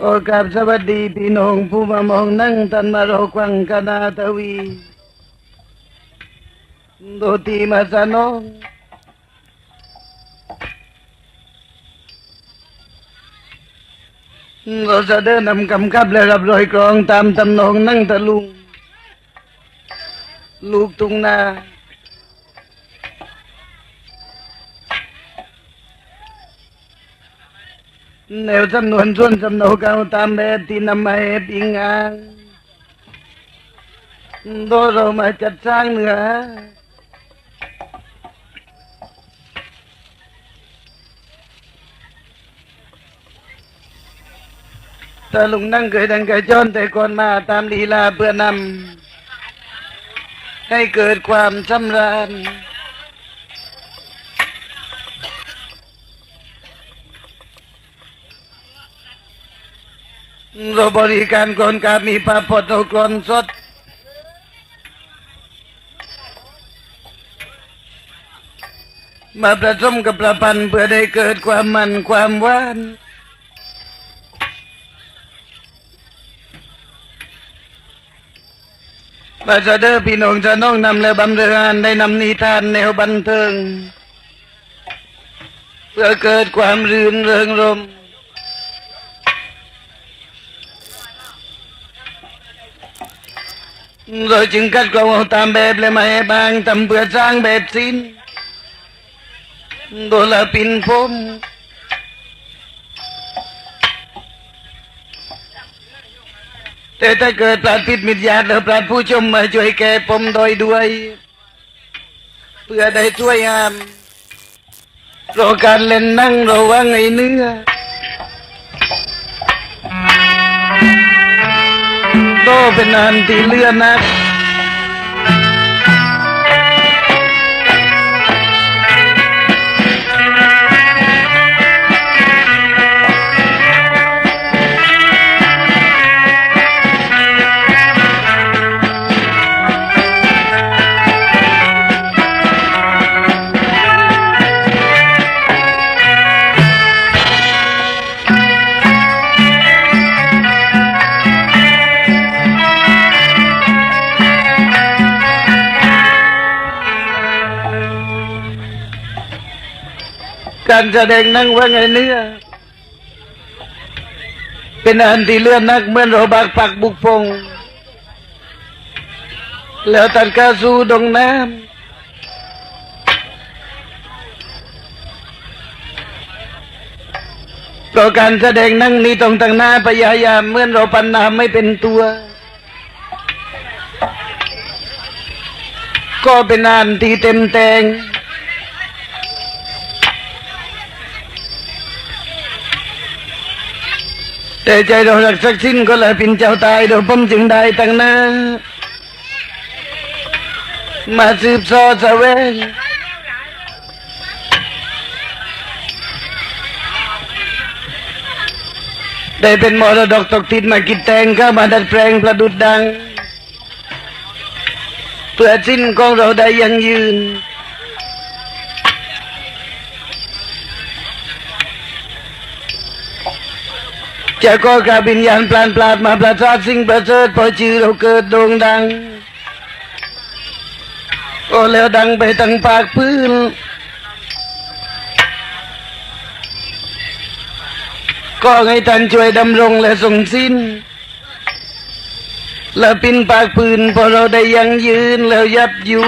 โอกราบสวัสดีพี่น้องผู้มามองนั่งตันมารอควังคณาทวีโดตีมาสนองเราจะเดินนำกำกับและรับรอยกรองตามตำนองนั่งตะลุง ลูกตุงนา แนวจำนวนส่วนสำนาเก่าตามแบบที่นำมาให้ปิงอางโดยเรามาจัดสร้างเหนือแต่ลุงนั่งเคยดังกระจอนแต่ก่อนมาตามลีลาเพื่อนำให้เกิดความสำราญ เราบริการก่อนกามีพาพอตกรอนสดมาประสมกับประพันเพื่อได้เกิดความมันความหวานบาสเดอพี่น้องจะน้องนำและบำเรอนได้นำนิทานแนวบันเทิง เพื่อเกิดความรื่นเริงรมย์ rồi chứng cắt cầu tam bẹp lên mày bang tầm bữa sang bẹp xin đó là pin phôm แต่ถ้าเกิดปราดพิษมิตรญาติแล้วปราดผู้ชมมาช่วยแก้ปมโดยด้วย เพื่อได้ช่วยงามรอการเล่นนั่งระวังไอ้เนื้อ โดเป็นอันที่เลื่อนนะ การแสดงนั่งว่าไงเนื้อเป็นอันที่เลื่อนนักเหมื่อนเราบักปักบุกพง แล้วตัดกาสูดงน้ำก็การแสดงนั่งนี้ต้องตั้งหน้าพยายามเหมื่อนเราปันน้ำไม่เป็นตัว ก็เป็นอันที่เต็มแตง แต่ใจเราหลักสักสิ้นก็เลยเป็นเจ้าตายเดี๋ยวผมจึงได้ตั้งน้ามาสืบสอแสวงได้เป็นมรดกตกติดมากินแตงเข้ามาดัดแปลงประดุดดัง เพื่อสิ้นของเราได้ยังยืน จะก็กาบิญญาณปลานปลาดมาประสาทสิ่งประเสริฐพอชื่อเราเกิดโด่งดังโอ้แล้วดังไปตั้งปากพื้นก็ให้ท่านช่วยดำรงและส่งสิ้น และปินปากปืนพอเราได้ยังยืนแล้วยับอยู่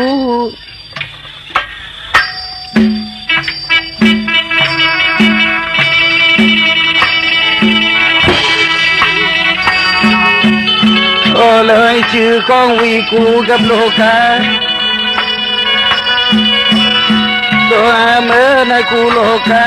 เลยชื่อของวีกูกับโลกาตัวเมื่อนะกูโลกา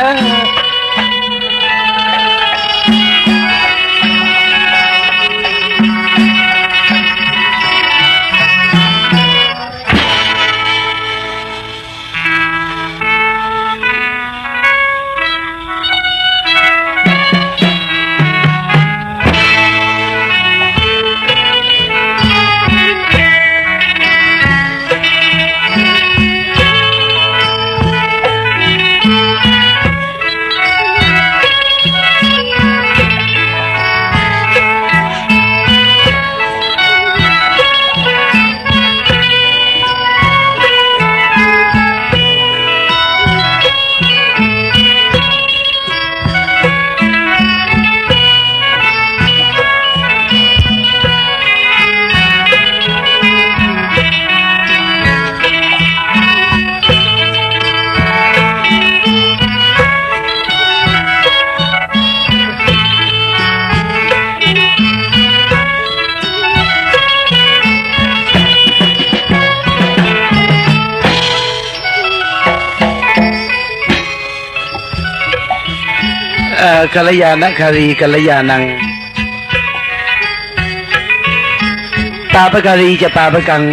กัลยาณคารีกัลยาณัง ตาปการีจะตาปกัง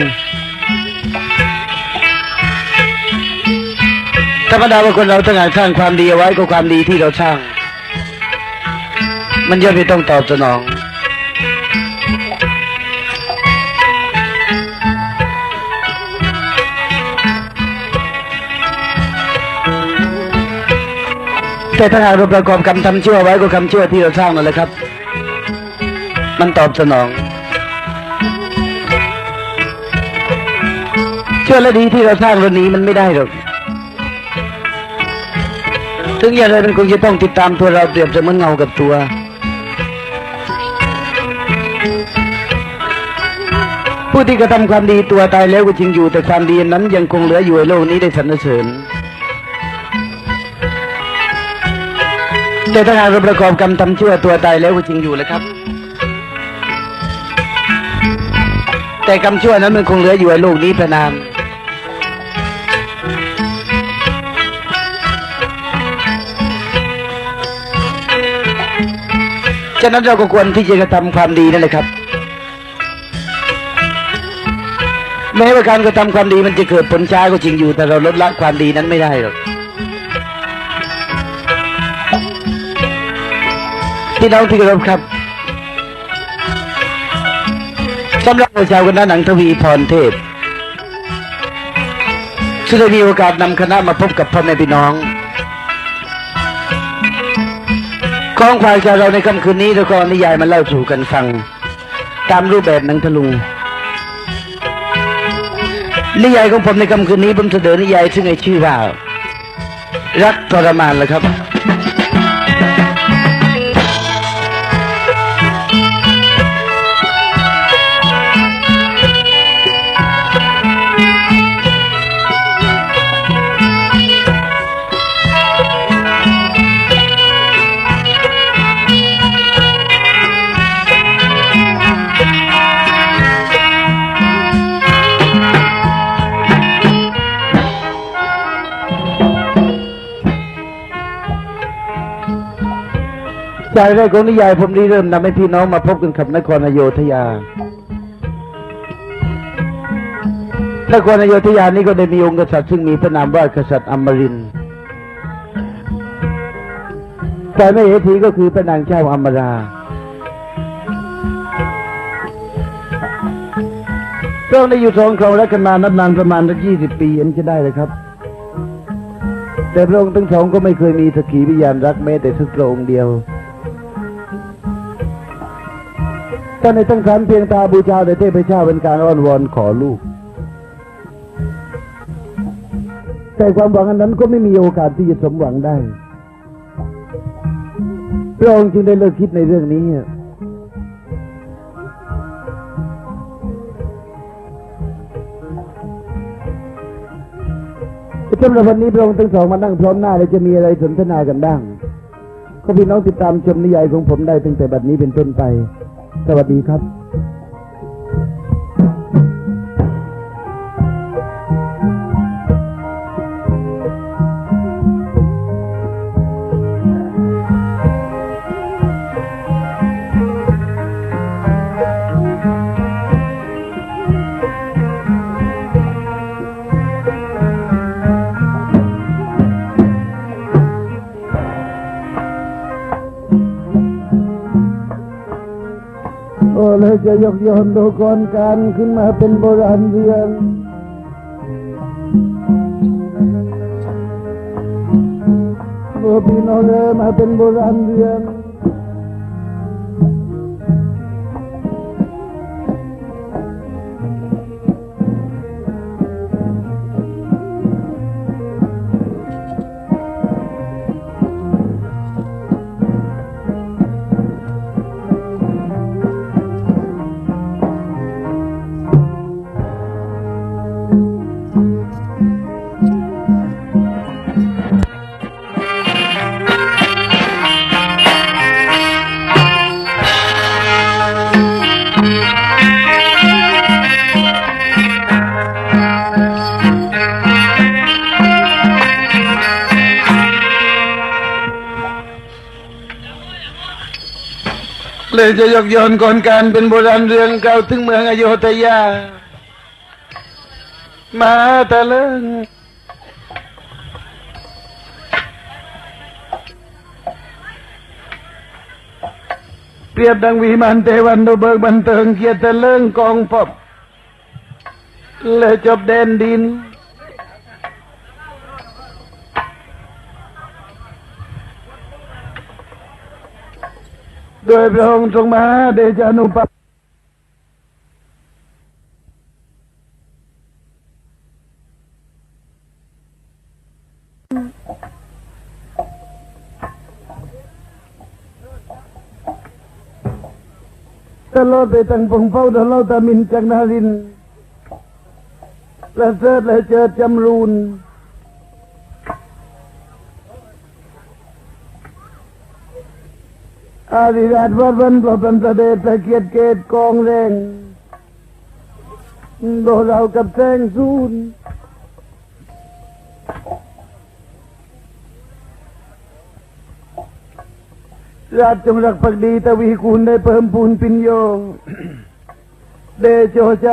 ธรรมดาว่าคนเราต้องการสร้างความดีเอาไว้ก็ความดีที่เราสร้าง มันย่อมไม่ต้องตอบสนอง แต่ถ้าหากเราประกอบกรรมทำชั่วไว้ก็กรรมชั่วที่เราสร้างนั่นแหละครับ มันตอบสนองชั่วและดีที่เราสร้างเราหนีมันไม่ได้หรอกถึงอย่างไรมันคงจะต้องติดตามตัวเราเปรียบเสมือนเงากับตัวผู้ที่กระทำความดีตัวตายแล้วก็จริงอยู่แต่ความดีนั้นยังคงเหลืออยู่ในโลกนี้ได้สรรเสริญ แต่ถ้าหากเราประกอบกรรมทำชั่วตัวตายแล้วก็จริงอยู่แล้วครับ แต่กรรมชั่วนั้นมันคงเหลืออยู่ในโลกนี้ประนานฉะนั้นเราก็ควรที่จะกระทำความดีนั่นแหละครับ แม้ว่าการกระทำความดีมันจะเกิดผลช้าก็จริงอยู่ แต่เราลดละความดีนั้นไม่ได้หรอก พี่น้องที่เคารพครับสำหรับชาวคณะหนังทวีพรเทพซึ่งได้มีโอกาสนำคณะมาพบกับพ่อแม่พี่น้องของควายชาวเราในค่ำคืนนี้เราก็เอานิยายมาเล่าสู่กันฟัง ตามรูปแบบหนังทะลุงนิยายของผมในค่ำคืนนี้ผมเสนอนิยายซึ่งให้ชื่อว่า รักทรมานเลยครับ จากแรกของนิยายผมนี้เริ่มนำให้พี่น้องมาพบกันกับนครอโยธยา นครอโยธยานี้ก็ได้มีองค์กษัตริย์ซึ่งมีพระนามว่ากษัตริย์อมริน แต่ไม่เหทีก็คือพระนางเจ้าอมราพระองค์ได้อยู่ทรงครองราชกันมานับนานประมาณสักยี่สิบปีเห็นจะได้เลยครับแต่พระองค์ทั้งสองก็ไม่เคยมีสกขีวิญญาณรักแม้แต่สักพระองค์เดียว ท่านในตั้งขันเพียงตาบูชาแต่เทพเจ้าเป็นการอ้อนวอนขอลูก แต่ความหวังอันนั้นก็ไม่มีโอกาสที่จะสมหวังได้พระองค์จึงได้เลิกคิดในเรื่องนี้สำหรับวันนี้พระองค์ทั้งสองมานั่งพร้อมหน้า และจะมีอะไรสนทนากันบ้าง ก็พี่น้องติดตามชมนิยายของผมได้ตั้งแต่บัดนี้เป็นต้นไป สวัสดีครับ จะยกโยนดูกรการขึ้นมาเป็นโบราณเรื่องโอ้พี่น้องเลยมาเป็นโบราณเรื่อง เลยจะยกย้อนก่อนการเป็นโบราณเรื่องเก่าถึงเมืองอโยธยา มาตะเลิงเปรียบดังวิมานเทวันโดเบิกบันเทิงเกียรติตะเลิงกองปบเลยจบแดนดิน โดยพระองค์ทรงมาเดชานุภาพตลอดไปตั้งปงเฝ้าตลอดตามินจากนารินทร์ประเสริฐและเจิดจำรูน อาริราชวัดวันประพันธ์เด็จตะเกียรติเกตกองแรงโดเรากับแสงสูนราชจงรักภักดีตวีคูณได้เพิ่มพูนปิญโย เดโชใจ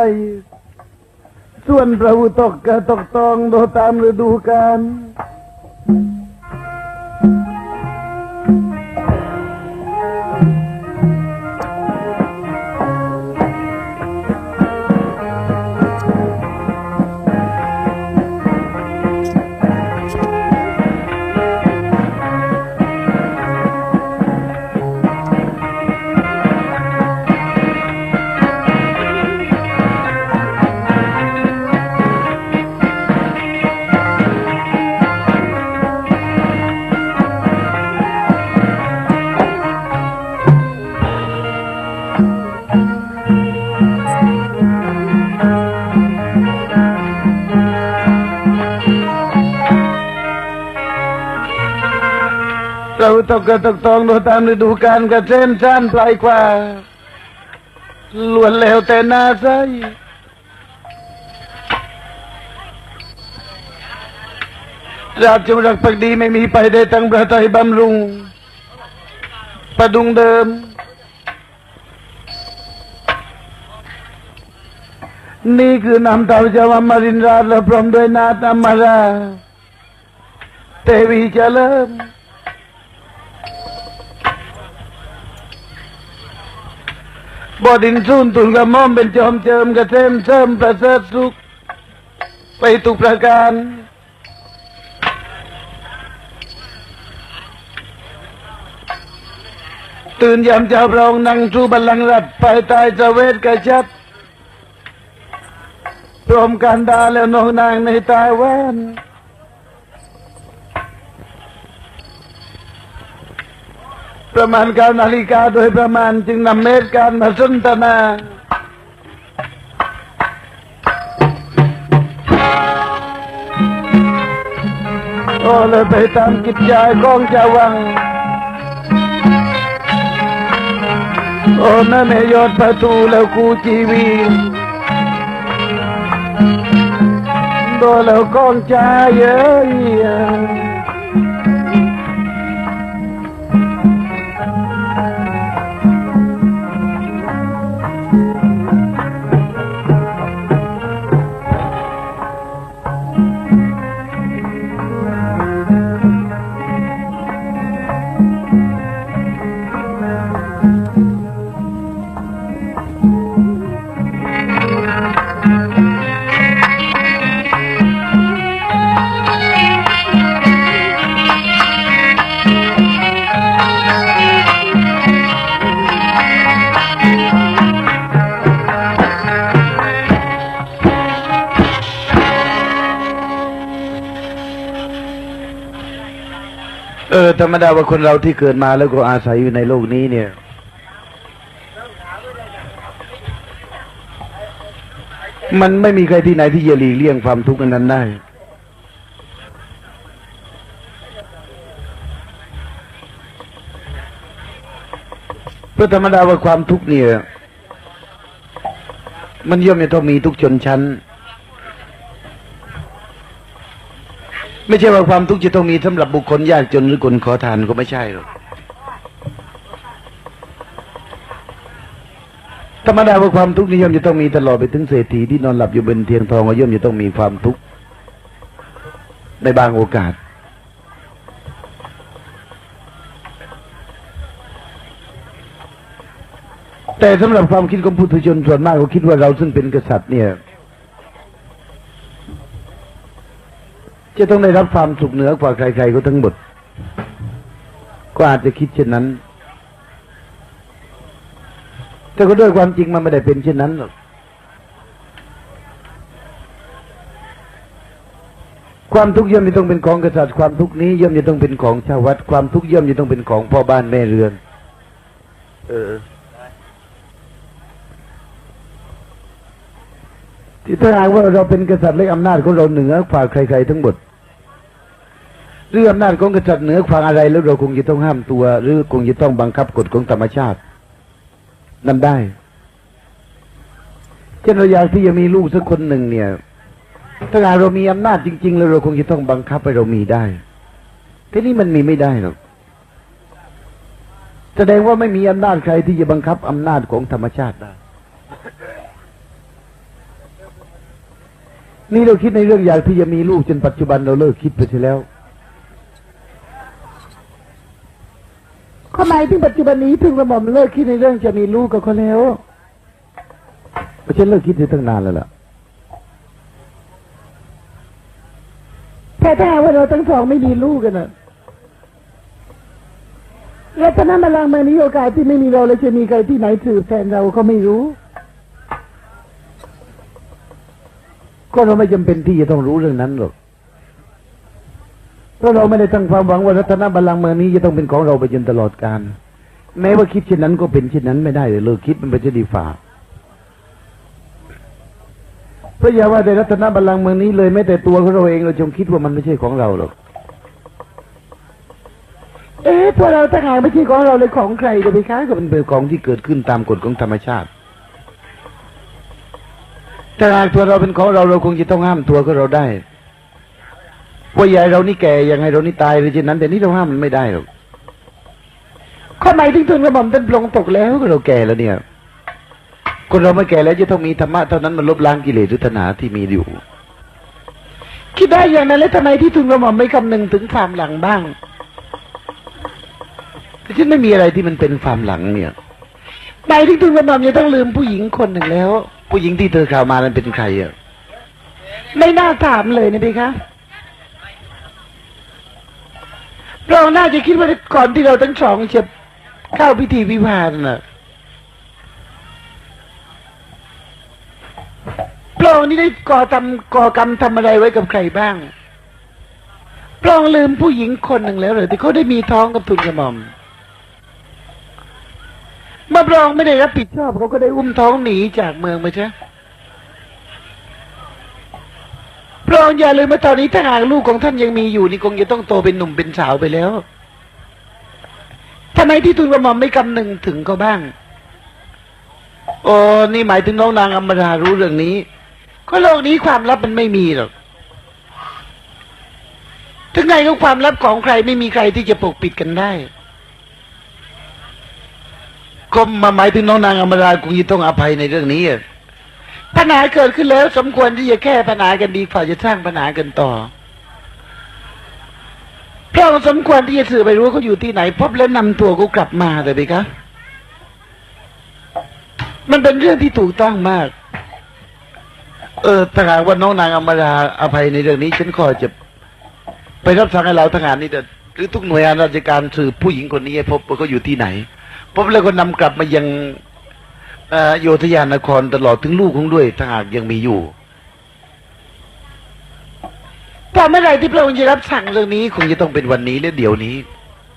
ส่วนพระอุตกกะตกตองโดตามฤดูกาล ตกกระตกตองดยตามฤดูกาลกระเส้นสั้นปลายกว่าล้วนแล้วแต่นาใสราชจงรักภักดีไม่มีไปได้ตั้งประทัยบำรุง ประดุงเดิม นี่คือนำเต่าจาวามารินราและพร้อมด้วยนาตามารา เทวีเจริญ บดินสูนตุนกระม่อมเป็นจอมเจิมกระเทมเสริมประเสริฐสุข ไปทุกประการ ตื่นยามเจ้าพระองค์นั่งสู่บัลลังก์รัฐภายใต้เสเวตกระชับพร้อมกันดาและน้องนางในตายวัน ประมาณก้านาฬิกาโดยประมาณจึงนำเมตการมาสนทนาโอ้เลยไปตามกิจใจของจาวัง โอ้นั่นเมยอดประตูแล้วกูจีวีโดนแล้วกองใจเอ้ย เออธรรมดาว่าคนเราที่เกิดมาแล้วก็อาศัยอยู่ในโลกนี้เนี่ย มันไม่มีใครที่ไหนที่จะหลีกเลี่ยงความทุกข์อันนั้นได้ เพราะธรรมดาว่าความทุกข์เนี่ย มันย่อมจะต้องมีทุกชนชั้น ไม่ใช่ว่าความทุกข์จะต้องมีสำหรับบุคคลยากจนหรือคนขอทานก็ไม่ใช่หรอกธรรมดาว่าความทุกข์นิยมจะต้องมีตลอดไปถึงเศรษฐีที่นอนหลับอยู่บนเตียงทองก็ย่อมจะต้องมีความทุกข์ในบางโอกาส แต่สำหรับความคิดของผู้ทุชนส่วนมากเขาคิดว่าเราซึ่งเป็นกษัตริย์เนี่ย จะต้องได้รับความสุขเหนือกว่าใครๆก็ทั้งหมด ก็อาจจะคิดเช่นนั้น แต่ก็ด้วยความจริงมันไม่ได้เป็นเช่นนั้นหรอก ความทุกข์ย่อมจะต้องเป็นของกษัตริย์ ความทุกข์นี้ย่อมจะต้องเป็นของชาววัด ความทุกข์ย่อมจะต้องเป็นของพ่อบ้านแม่เรือน เออที่ถ้าหากว่าเราเป็นกษัตริย์และอำนาจของเราเหนือฝ่าใครๆทั้งหมด หรืออำนาจของกษัตริย์เหนือฝ่ามอะไรแล้วเราคงจะต้องห้ามตัว หรือคงจะต้องบังคับกฎของธรรมชาตินั่นได้เช่นเราอยากที่จะมีลูกสักคนหนึ่งเนี่ย ถ้าหาเรามีอำนาจจริง ๆ แล้วเราคงจะต้องบังคับให้เรามีได้ทีนี้มันมีไม่ได้หรอกแสดงว่าไม่มีอำนาจใครที่จะบังคับอำนาจของธรรมชาติได้ นี่เราคิดในเรื่องอยากที่จะมีลูกจนปัจจุบันเราเลิกคิดไปเสียแล้ว ทำไมถึงปัจจุบันนี้ถึงกระหม่อมเลิกคิดในเรื่องจะมีลูกกับเขาแล้วเพราะฉันเลิกคิดไปตั้งนานแล้วล่ะแต่ถ้าหากว่าเราทั้งสองไม่มีลูกกันนะแล้วตอนนั้นมาลังก์มานี้โอกาสที่ไม่มีเราแล้วจะมีใครที่ไหนสืบแทนเราก็ไม่รู้ ก็เราไม่จำเป็นที่จะต้องรู้เรื่องนั้นหรอก เพราะเราไม่ได้ตั้งความหวังว่ารัตนบัลลังก์เมืองนี้จะต้องเป็นของเราไปจนตลอดกาลแม้ว่าคิดเช่นนั้นก็เป็นเช่นนั้นไม่ได้เลยเลิกคิดมันเป็นจะดีฝ่าเพราะอย่าว่าแต่รัตนบัลลังก์เมืองนี้เลยแม้แต่ตัวของเราเองเราจงคิดว่ามันไม่ใช่ของเราหรอกเอ๊ะพวกเราต่างหากไม่ใช่ของเราเลยของใครเลยไหมคะก็เป็นของที่เกิดขึ้นตามกฎของธรรมชาติถ้าหากตัวเราเป็นของเราเราคงจะต้องห้ามตัวของเราได้ ว่าอย่าใหญ่เรานี่แก่ยังไงเรานี่ตายหรือเช่นนั้น แต่นี่เราห้ามมันไม่ได้หรอกข้อหมายถึงทุนกระหม่อมเป็นปลงตกแล้วแล้วก็เราแก่แล้วเนี่ย คนเราไม่แก่แล้วจะต้องมีธรรมะเท่านั้นมันลบล้างกิเลสหรือตัณหาที่มีอยู่คิดได้อย่างนั้นแล้วทำไมที่ทุนกระหม่อมไม่คำนึงถึงความหลังบ้างแต่ฉันไม่มีอะไรที่มันเป็นความหลังเนี่ยหมายถึงทุนกระหม่อมจะต้องลืมผู้หญิงคนหนึ่งแล้ว ผู้หญิงที่เธอข่าวมานั้นเป็นใครอะไม่น่าถามเลยนะพี่คะ เราน่าจะคิดว่าก่อนที่เราทั้งสองจะเข้าพิธีวิวาห์น่ะพระองค์นี่ได้ก่อทำก่อกรรมทำอะไรไว้กับใครบ้างพระองค์ลืมผู้หญิงคนหนึ่งแล้วเหรอที่เขาได้มีท้องกับทุนกระหม่อมเมื่อพระองค์ไม่ได้รับผิดชอบเขาก็ได้อุ้มท้องหนีจากเมืองไปใช่ พระองค์อย่าลืมว่าตอนนี้ถ้าหากลูกของท่านยังมีอยู่นี่คงจะต้องโตเป็นหนุ่มเป็นสาวไปแล้วทำไมที่ทูลกระหม่อมไม่คำนึงถึงเขาบ้าง โอ้นี่หมายถึงน้องนางอมรารู้เรื่องนี้ ก็โลกนี้ความลับมันไม่มีหรอก ถึงไงก็ความลับของใครไม่มีใครที่จะปกปิดกันได้ก็มาหมายถึงน้องนางอมราคงจะต้องอภัยในเรื่องนี้อะ ปัญหาเกิดขึ้นแล้ว สมควรที่จะแก้ปัญหากันดีกว่าจะสร้างปัญหากันต่อพระองค์สมควรที่จะสื่อไปรู้เขาอยู่ที่ไหนพบแล้วนำตัวเขากลับมาเลยไหมคะมันเป็นเรื่องที่ถูกต้องมาก เออถ้าหากว่าน้องนางอมราอภัยในเรื่องนี้ ฉันขอจะไปรับสั่งให้เราทหารนี่เถิดหรือทุกหน่วยงานราชการสืบผู้หญิงคนนี้ให้พบว่าเขาอยู่ที่ไหนพบแล้วก็นำกลับมายัง โยธยานครตลอดถึงลูกของด้วยถ้าหากยังมีอยู่แต่เมื่อไรที่พระองค์จะรับสั่งเรื่องนี้ คงจะต้องเป็นวันนี้และเดี๋ยวนี้